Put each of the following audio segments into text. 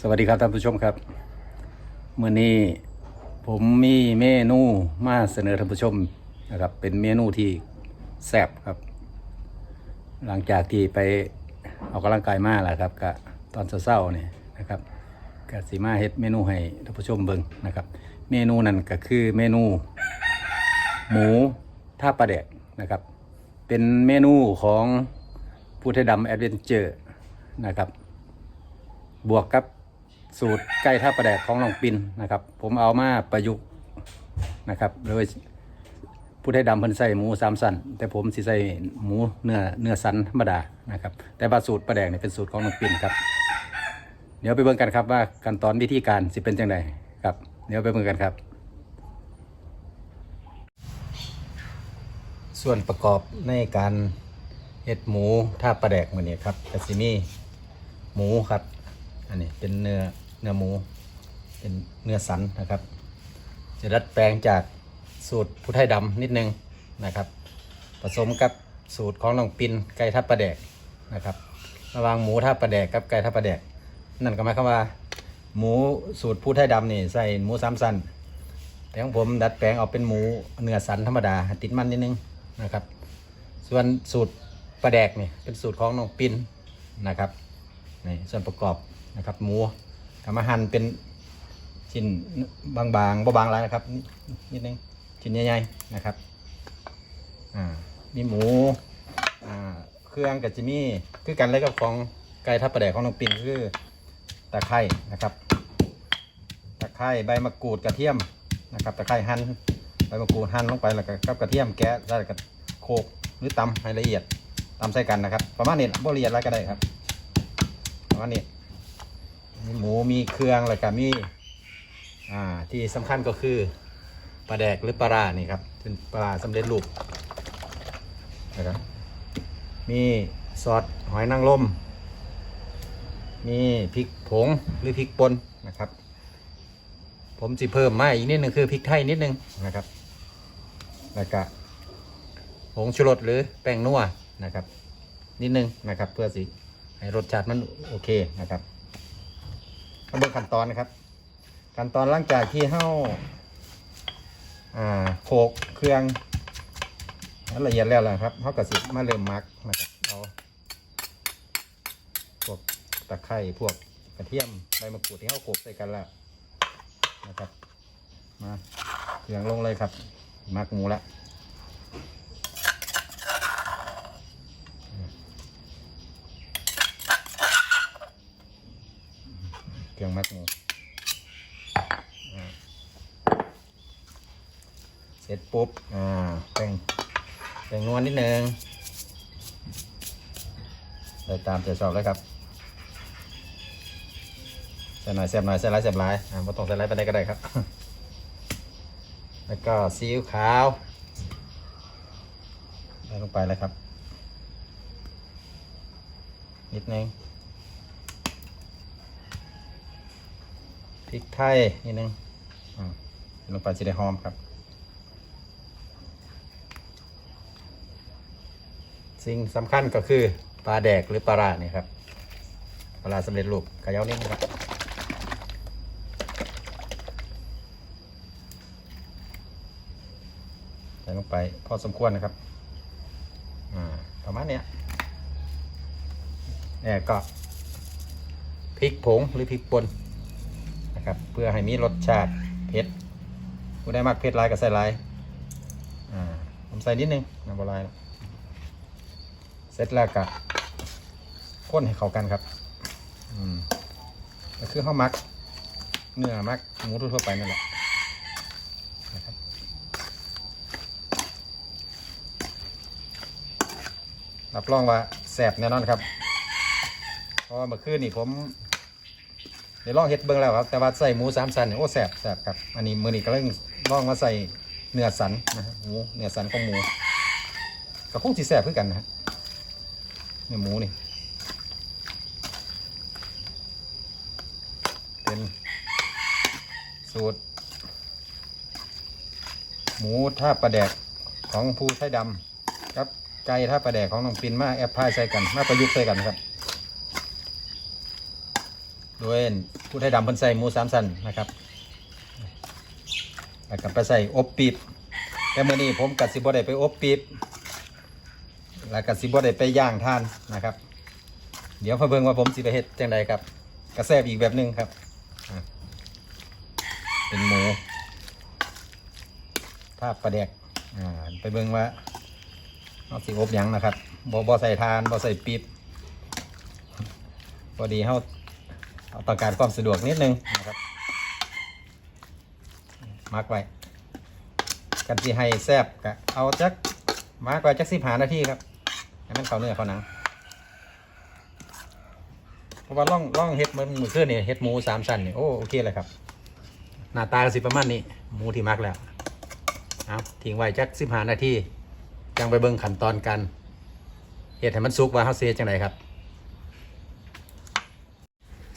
สวัสดีครับท่านผู้ชมครับเมื่อนี้ผมมีเมนูมาเสนอท่านผู้ชมนะครับ เป็นเมนูที่แซ่บครับ หลังจากที่ไปออกกำลังกายมาแล้วครับกะตอนเช้าๆเนี่ยนะครับกะสีมาเฮ็ดเมนูให้ท่านผู้ชมเบิ่งนะครับ เมนูนั้นก็คือเมนู หมูท่าปลาแดกนะครับ เป็นเมนูของผู้ไทยดำแอดเวนเจอร์นะครับ บวกกับสูตรไก่ท่าปลาแดกของน้องปินนะครับ ผมเอามาประยุกต์นะครับโดยผู้ไทยดำเพิ่นใส่หมูสามสันแต่ผมสิใส่หมูเนื้อเนื้อสันธรรมดานะครับ แต่ว่าสูตรปลาแดกเนี่ยเป็นสูตรของน้องปินครับ เดี๋ยวไปเบิ่งกันครับว่าขั้นตอนวิธีการสิเป็นจังไดครับ เดี๋ยวไปเบิ่งกันครับ ส่วนประกอบในการเห็ดหมูท่าปลาแดกมือนี้ครับกสิมีหมูครับ อันนี้เป็นเนื้อเนื้อหมู เป็นเนื้อสันนะครับ จะดัดแปลงจากสูตรผู้ไทยดำนิดนึงนะครับ ผสมกับสูตรของน้องปินไก่ทับปลาแดกนะครับ ระหว่างหมูทับปลาแดกกับไก่ทับปลาแดก นั่นก็หมายความว่า หมูสูตรผู้ไทยดำนี่ใส่หมูสามสันแต่ของผมดัดแปลงเอาเป็นหมูเนื้อสันธรรมดาติดมันนิดนึงนะครับ ส่วนสูตรปลาแดกนี่เป็นสูตรของน้องปินนะครับนี่ส่วนประกอบ นะครับ หมูทำมาหั่นเป็นชิ้นบางๆบบางแล้วนะครับ นิดนึงชิ้นใหญ่ๆนะครับอ่ามีหมูอ่าเครื่องกับจิมี่คือกันเลยกับของไก่ทับปลาแดกของน้องปินคือตะไคร่นะครับตะไคร้ใบมะกรูดกระเทียมนะครับตะไคร้หั่นใบมะกรูดหั่นลงไปแล้วก็กับกระเทียมแกะแล้วก็โขกหรือตำให้ละเอียดตำใส่กันนะครับ ประมาณนี้บ่ละเอียดอะไรก็ได้ครับประมาณนี้ มีหมูมีเครื่องแล้วก็มีอ่าที่สำคัญก็คือปลาแดกหรือปลาร้านี่ครับเป็นปลาร้าสำเร็จรูปนะครับมีซอสหอยนางรมมีพริกผงหรือพริกป่นนะครับ ผมสิเพิ่มมาอีกนิดนึงคือพริกไทยนิดนึงนะครับแล้วก็ผงชูรสหรือแป้งนัวนะครับ นิดนึงนะครับ เพื่อสิให้รสชาติมันโอเคนะครับ มาเบิ่งขั้นตอนนะครับ ขั้นตอนหลังจากที่เฮาอ่าโขกเครื่องให้ละเอียดแล้วละครับเฮาก็สิมาเริ่มมักนะครับเอาพวกตะไคร้พวกกระเทียมใบมะกรูดที่เฮาโขกใส่กันแล้วนะครับมาเครื่องลงเลยครับมักหมูละ รื่องมักหมูอ่เสร็จปุ๊บ อ่าแป้งแป้งนวลนิดนึงใส่ตามใจชอบเลยครับใส่หน่อยแซ่บหน่อยใส่หลายแซ่บหลายอ่าไม่ต้องใส่หลายไปได้ก็ได้ครับ แล้วก็ซีอิ๊วขาวใส่ลงไปเลยครับ นิดนึง ริกไทยนิดนึงอ่าใส่ลงไปจะได้หอมครับ สิ่งสำคัญก็คือปลาแดกหรือปลาร้านี่ครับปลาร้าสำเร็จรูปกระเย้านี่ครับใส่ลงไปพอสมควรนะครับประมาณเนี้ยเนี่ยก็พริกผงหรือพริกป่น นะครับ เพื่อให้มีรสชาติเผ็ดผู้ได้มากเผ็ดลายก็ใส่ลายอ่าผมใส่นิดนึงน้ำบลายเสร็จแล้วก็ข้นให้เข้ากันครับอืมก็คือข้าวมัก เนื้อมักหมูทั่วไปนั่นแหละนะครับรับรองว่าแสบแน่นอนครับเพราะว่าเมื่อคืนนี่ผม เดี๋ยวลองเฮ็ดเบิ่งแล้วครับ แต่ว่าใส่หมูสามสันเนี่ยโอ้แสบแสบครับ อันนี้มือนี้ก็เร่งลองมาใส่เนื้อสันนะฮะหมูเนื้อสันของหมูก็คงสิแสบคือกันนะฮะเนื้อหมูนี่เป็นสูตร หมูท่าปลาแดกของผู้ไทยดำครับไก่ถ้าปลาแดกของน้องปินมาแอปพลายใส่กันมาประยุกต์ใส่กันครับ โดยผู้ไทยดำเพิ่นใส่หมูสามสันนะครับแล้วก็ไปใส่อบปีบแต่เมื้อนี้ผมกับสิบ่ได้ไปอบปีบแล้วก็สิบ่ได้ไปย่างทานนะครับ เดี๋ยวมเบิ่งว่าผมสิไปเฮ็ดจังใดครับกระแซบอีกแบบหนึงครับ เป็นหมูภาพประแดกอ่าไปเบิ่งว่าเอาสิอบหยังนะครับบ่บ่ใส่ทานบ่ใส่ปีบพอดีเฮาเอา ต้องการความสะดวกนิดนึงนะครับมาร์กไว้กันที่ให้แซบก็เอาจักมาร์กไว้จักสิบหานาทีครับให้มันเข้าเนื้อเข้าหนังเพราะว่าล่องล่องเห็ดมันมือขึ้นนี่เห็ดหมูสามชั้นนี่โอ้โอเคเลยครับ หน้าตาก็สิประมาณนี้หมูที่มักแล้วเอาทิ้งไว้จักสิบหานาทีจังไปเบิ่งขั้นตอนกันเห็ดให้มันสุกว่าเฮาเสียจังไดครับ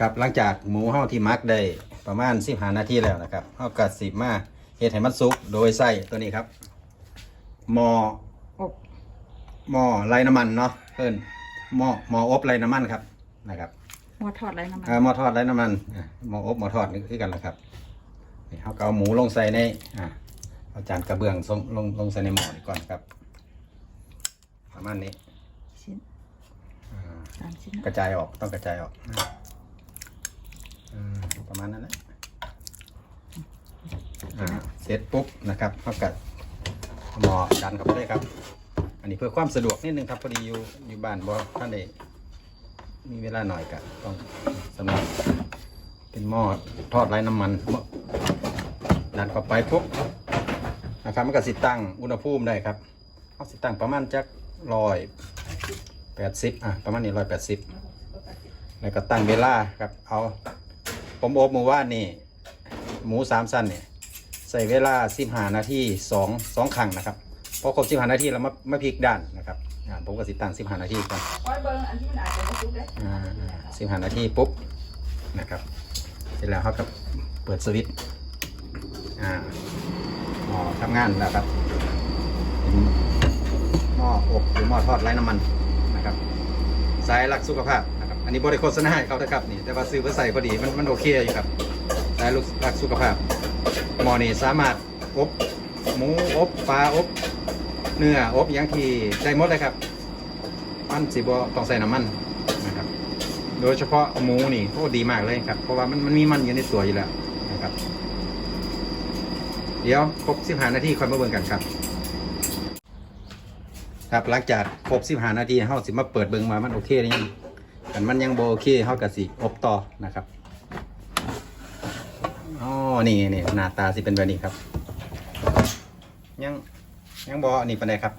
ครับหลังจากหมูเฮาที่มักได้ประมาณสิบหานาทีแล้วนะครับเฮากัดสิบมาเฮ็ดให้มันสุกโดยใส่ตัวนี้ครับหม้ออบหม้อไร้น้ำมันเนาะเพิ่นหม้อหม้ออบไร้น้ำมันครับนะครับหม้อทอดไรน้ำมันอ่าหม้อทอดไร้น้ำมันอะหม้ออบหม้อทอดนี่คือกันแหละครับนี่เฮาก็เอาหมูลงใส่ในอ่าเอาจานกระเบื้องลงลงลงใส่ในหม้อนี่ก่อนครับประมาณนี้ชิ้นอ่าสามชิ้นกระจายออกต้องกระจายออกอืม ประมาณนั้นนะอ่าเสร็จปุ๊บนะครับเท่ากับหมอดันเข้าไปเลยครับ อันนี้เพื่อความสะดวกนิดนึงครับพอดีอยู่อยู่บ้านบอท่านได้มีเวลาหน่อยกับต้องสำหรับเป็นหม้อทอดไร้น้ำมันดันเข้าไปปุ๊บนะครับมันก็สิตั้งอุณหภูมิได้ครับเอาสิตั้งประมาณจักร้อยแปดสิบอะประมาณนี้ร้อยแปดสิบแล้วก็ตั้งเวลาครับเอา ผมอบหมูว่านนี่ หมูสามสั้นเนี่ยใส่เวลาสิบห้านาทีสองสองครั้งนะครับพอครบสิบห้านาทีแล้วมามาพลิกด้านนะครับอ่าผมก็สิตั้งสิบห้านาทีก่อนคอยเบิ้งอันที่มันอาจจะไม่ซุกได้สิบห้านาทีปุ๊บนะครับ เสร็จแล้วเขาก็เปิดสวิตช์อ่าหม้อทำงานแล้วครับเป็นหม้ออบหรือหม้อทอดไร้น้ำมันนะครับสายรักสุขภาพนะครับ อันนี้บริโฆษณาให้เขานะครับนี่แต่ว่าซื้อเพื่อใส่พอดีมันมันโอเคอยู่ครับสายรักสุขภาพหมอนี้สามารถอบหมูอบปลาอบเนื้ออบหยังที่ได้หมดเลยครับมันสิบอต้องใส่น้ำมันนะครับ โดยเฉพาะหมูนี่โอ้ดีมากเลยครับ เพราะว่ามันมันมีมันอยู่ในตัวอยู่แล้วนะครับ เดี๋ยวครบสิบห้านาทีค่อยมาเบิ่งกันครับ ครับหลังจากครบสิบห้านาทีเฮาสิมาเปิดเบิ่งมามันโอเคหรือยัง แต่มันยังโบโอเคเฮาก็สิอบต่อนะครับอ๋อนี่นี่หน้าตาสิเป็นแบบนี้ครับ ยังยังบอนนี้ปานใดครับ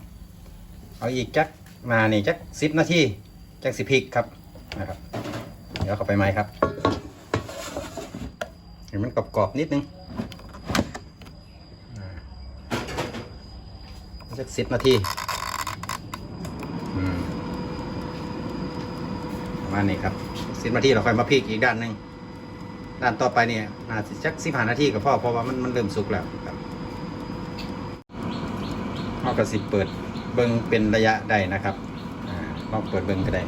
เอาอีกจักมานี่จักสิบนาทีจักสิพริกครับนะครับ เดี๋ยวเข้าไปไหมครับเห็นมันกรอบๆนิดนึงจักสิบนาทีอืมประ มาณนี้ครับสิบนาทีเราค่อยมาพริกอีกด้านหนึ่งด้านต่อไปเนี่ยน่าจะจักสิบห้านาทีก็พอเพราะว่ามันมันเริ่มสุกแล้วครับเราก็สิบเปิดเบิ้งเป็นระยะได้นะครับอ่าลองเปิดเบิ้งก็ได้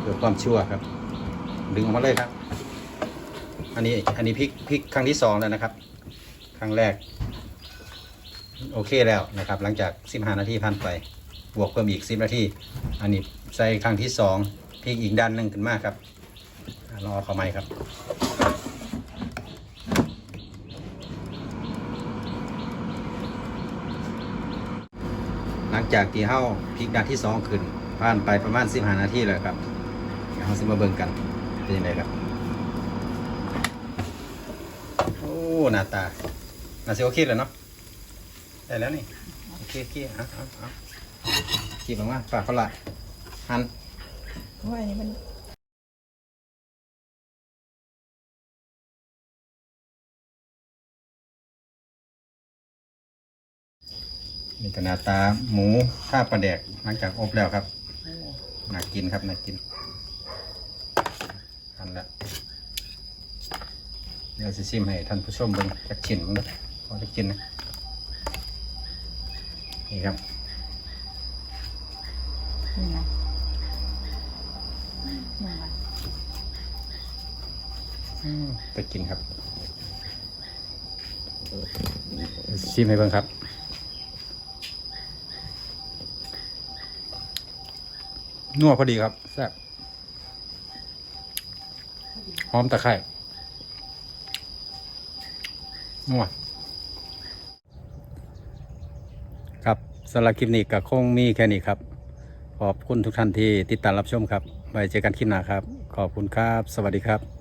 เพื่อความชั่วครับ ดึงออกมาเลยครับ อันนี้อันนี้พลิกพลิกครั้งที่สองแล้วนะครับ ครั้งแรก โอเคแล้วนะครับ หลังจาก15นาทีผ่านไป บวกเพิ่มอีก10นาที อันนี้ใส่ครั้งที่สอง พลิกอีกด้านหนึ่งขึ้นมากครับรอเข้าไหมครับหลังจากที่เฮาพลิกด้านที่สองขึ้นผ่านไปประมาณ15นาทีแล้วครับเดี๋ยวเฮาสิมาเบิ่งกันเป็นยังไงครับโอ้หน้าตาน่าสิโอเคแล้วเนาะได้แล้วนี่โอเคโอเคอาเอาเอาขีบออกมาปากเขาละหัน เพราะว่าอันนี้มันนี่ก็หน้าตาหมูข้าวปลาแดกหลังจากอบแล้วครับน่ากินครับน่ากินหันละเดี๋ยวสิชิมให้ท่านผู้ชมเบิ่งจักชิ้นมึงพอจะกินนะนี่ครับนี่ไงนี่ไง อืม ไปกินครับชิมให้เบิ่งครับ นัวพอดีครับแซ่บหอมตะไคร้นัวครับสำหรับคลิปนี้ก็คงมีแค่นี้ครับ ขอบคุณทุกท่านที่ติดตามรับชมครับไว้เจอกันคลิปหน้าครับ ขอบคุณครับ สวัสดีครับ